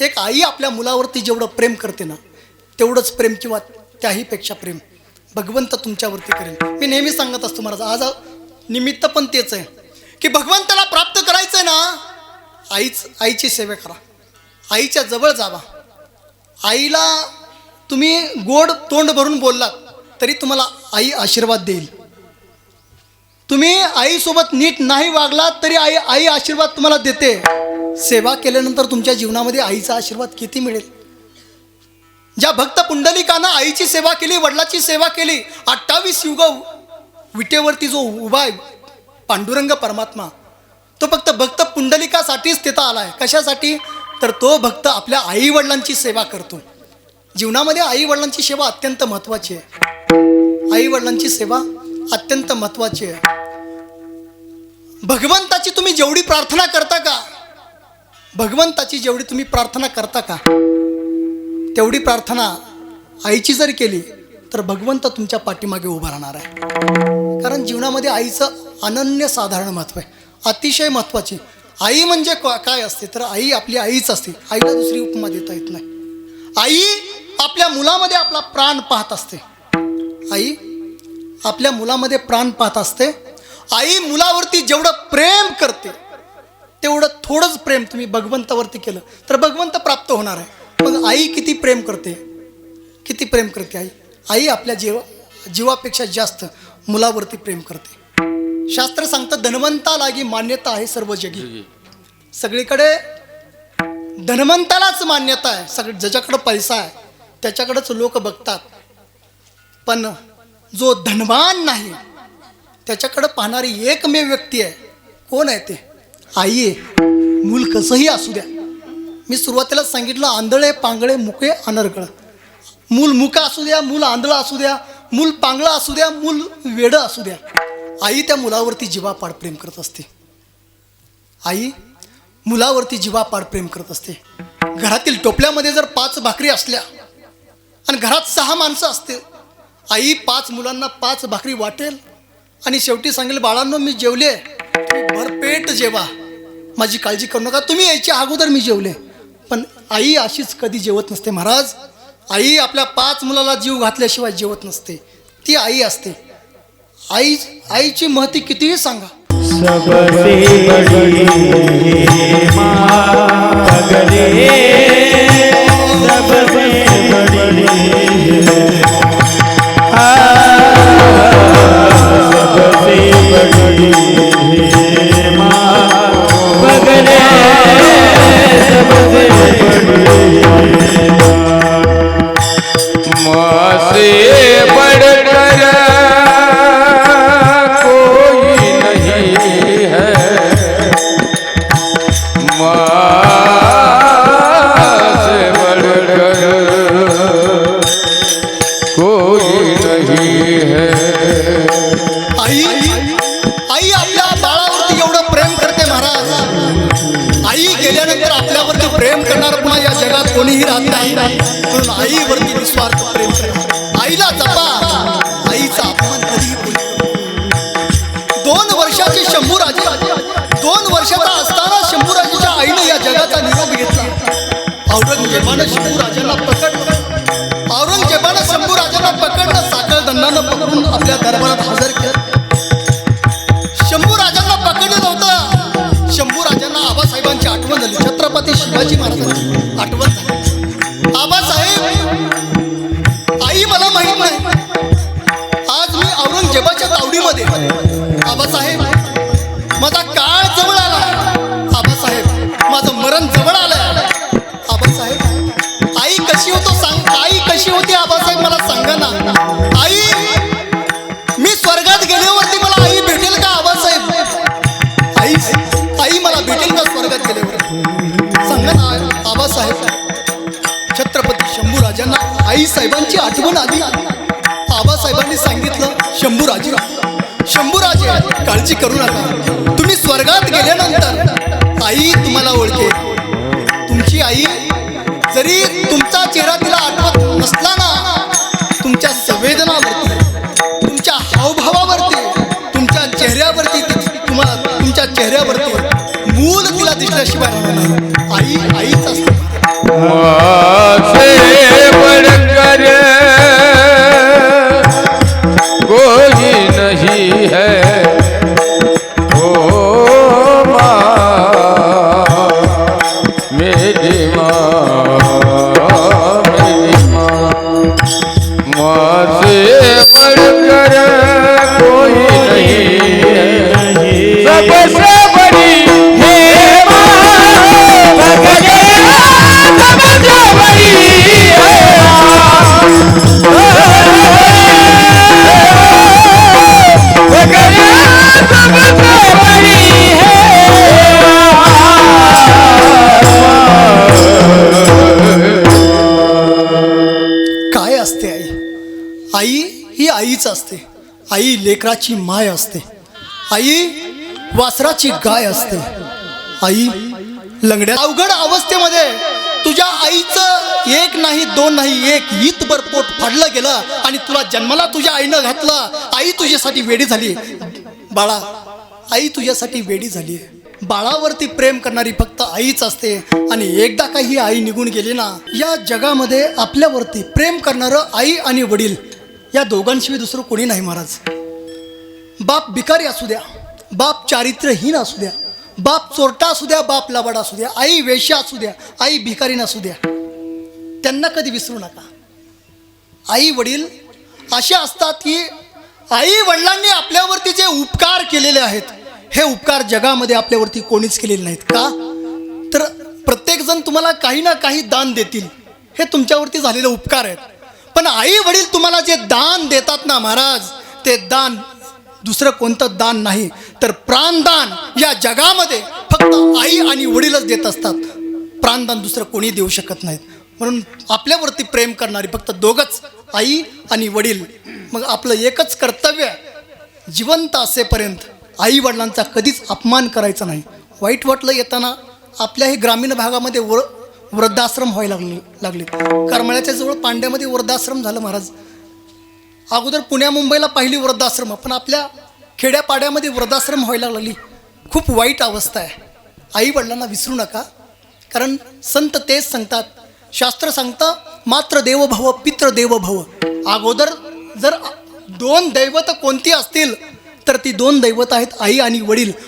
एक आई आपल्या मुलावरती जेवढं प्रेम करते ना तेवढंच प्रेम किंवा त्याहीपेक्षा प्रेम भगवंत तुमच्यावरती करेल. मी नेहमी सांगत असतो महाराज आज निमित्त पण तेच आहे की भगवंताला प्राप्त करायचं ना आईच आईची सेवा करा. आईच्या जवळ जावा. आईला तुम्ही गोड तोंड भरून बोललात तरी तुम्हाला आई आशीर्वाद देईल. तुम्ही आईसोबत नीट नाही वागलात तरी आई आई आशीर्वाद तुम्हाला देते. सेवा केल्यानंतर तुमच्या जीवनामध्ये आईचा आशीर्वाद किती मिळेल? ज्या भक्त पुंडलिकानं आईची सेवा केली वडिलाची सेवा केली अठ्ठावीस युग विटेवरती जो उभा आहे पांडुरंग परमात्मा तो फक्त भक्त पुंडलिकासाठीच तिथं आला आहे. कशासाठी? तर तो भक्त आपल्या आई वडिलांची सेवा करतो. जीवनामध्ये आई वडिलांची सेवा अत्यंत महत्त्वाची आहे. आई वडिलांची सेवा अत्यंत महत्त्वाची आहे. भगवंताची तुम्ही जेवढी प्रार्थना करता का भगवंताची जेवढी तुम्ही प्रार्थना करता का तेवढी प्रार्थना आईची जर केली तर भगवंत तुमच्या पाठीमागे उभा राहणार आहे. कारण जीवनामध्ये आईचं अनन्य साधारण महत्त्व आहे. अतिशय महत्त्वाची आई म्हणजे काय असते? तर आई आपली आईच असते. आईला दुसरी उपमा देता येत नाही. आई आपल्या मुलामध्ये आपला प्राण पाहत असते. आई आपल्या मुलामध्ये प्राण पाहत असते. आई मुलावरती जेवढं प्रेम करते थोडंच प्रेम तुम्ही भगवंतावरती केलं तर भगवंत प्राप्त होणार आहे. मग आई किती प्रेम करते? किती प्रेम करते आई? आई आपल्या जीव जीवापेक्षा जास्त मुलावरती प्रेम करते. शास्त्र सांगतं धनवंता लागी मान्यता आहे सर्व जगी. सगळीकडे धनवंतालाच मान्यता आहे. सगळं ज्याच्याकडं पैसा आहे त्याच्याकडंच लोक बघतात. पण जो धनवान नाही त्याच्याकडं पाहणारी एकमेव व्यक्ती आहे कोण आहे ते? आई मूल कसंही असू द्या. मी सुरुवातीला सांगितलं आंधळे पांगळे मुके अनर्गळ. मूल मुका असू द्या मूल आंधळं असू द्या मूल पांगळं असू द्या मूल वेडं असू द्या. आई त्या मुलावरती जीवापाड प्रेम करत असते. आई मुलावरती जीवापाड प्रेम करत असते. घरातील टोपल्यामध्ये जर पाच भाकरी असल्या आणि घरात सहा माणसं असतील आई पाच मुलांना पाच भाकरी वाटेल. आणि शेवटी सांगेल बाळांनो मी जेवले. भरपेट जेवा. माझी काळजी करू नका तुम्ही यायच्या अगोदर मी जेवले पण आई अशीच कधी जेवत नसते महाराज आई आपल्या पाच मुलाला जीव घातल्याशिवाय जेवत नसते ती आई असते आई आईची महती कितीही सांगा सबसे बड़ी आई आई आपल्या बाळावरती एवढं प्रेम करते महाराज. आई गेल्यानंतर आपल्यावरती प्रेम करणार पुन्हा या जगात कोणीही राहत नाही. म्हणून आईवरती निस्वार्थ प्रेम करा. आईला जपा. राजांना पकडून आपल्या दरबारात हजर केलं. शंभू राजांना पकडलं नव्हतं. शंभू राजांना आबासाहेबांची आठवण झाली. छत्रपती शिवाजी महाराजांची आठवण झाली. आबासाहेब आई मला माहीत नाही. आज मी औरंगजेबाच्या तावडीमध्ये आबासाहेब माझा काळ जवळ आला. आबासाहेब माझं मरण जवळ आलंय. आबासाहेब आई कशी होतो सांग आई कशी होती आबासाहेब मला सांगा ना. आई साहेबांची आठवण आली. आबासाहेबांनी सांगितलं शंभूराजे शंभूराजे काळजी करू नका. तुम्ही स्वर्गात गेल्यानंतर आई तुम्हाला ओळखे तुमची आई जरी तुमचा चेहरा तिला आठवत नसला ना तुमच्या संवेदनावरती तुमच्या हावभावावरती तुमच्या चेहऱ्यावरती तुम्हाला तुमच्या चेहऱ्यावरती मूल तिला दिसल्याशिवाय आई आईच असते. बढ़कर कोई नहीं है आईच असते. आई लेकराची माय असते. आई वासराची गाय असते. आई लंगड्या अवघड अवस्थेमध्ये तुझ्या आईचं एक नाही दोन नाही एक ईतभर पोट फाडलं गेलं आणि तुला जन्माला तुझ्या आईनं घातलं. आई तुझ्यासाठी वेडी झाली. बाळा आई तुझ्यासाठी वेडी झाली. बाळावरती प्रेम करणारी फक्त आईच असते. आणि एकदा काही ही आई निघून गेली ना या जगामध्ये आपल्यावरती प्रेम करणारं आई आणि वडील या दोघांशिवाय दुसरं कोणी नाही महाराज. बाप भिकारी असू द्या बाप चारित्र्यहीन असू द्या बाप चोरटा असू द्या बाप लबाड असू द्या आई वेश्या असू द्या आई भिकारी असू द्या. त्यांना कधी विसरू नका. आई वडील असे असतात की आई वडिलांनी आपल्यावरती जे उपकार केलेले आहेत हे उपकार जगामध्ये आपल्यावरती कोणीच केलेले नाहीत. का? तर प्रत्येकजण तुम्हाला काही ना काही दान देतील. हे तुमच्यावरती झालेले उपकार आहेत. पण आई वडील तुम्हाला जे दान देतात ना महाराज ते दान दुसरं कोणतं दान नाही. तर प्राणदान या जगामध्ये फक्त आई आणि वडीलच देत असतात. प्राणदान दुसरं कोणी देऊ शकत नाहीत. म्हणून आपल्यावरती प्रेम करणारी फक्त दोघंच आई आणि वडील. मग आपलं एकच कर्तव्य जिवंत असेपर्यंत आई वडिलांचा कधीच अपमान करायचा नाही. वाईट वाटलं येताना आपल्याही ग्रामीण भागामध्ये व वृद्धाश्रम व्हायला लागले लागले करमाळ्याच्या जवळ पांड्यामध्ये वृद्धाश्रम झालं महाराज. अगोदर पुण्या मुंबईला पाहिली वृद्धाश्रम पण आपल्या खेड्यापाड्यामध्ये वृद्धाश्रम व्हायला लागली. खूप वाईट अवस्था आहे. आई वडिलांना विसरू नका कारण संत तेच सांगतात. शास्त्र सांगतं मात्र देव भव पित्र देव भव. अगोदर जर दोन दैवत कोणती असतील तर ती दोन दैवत आहेत आई आणि वडील.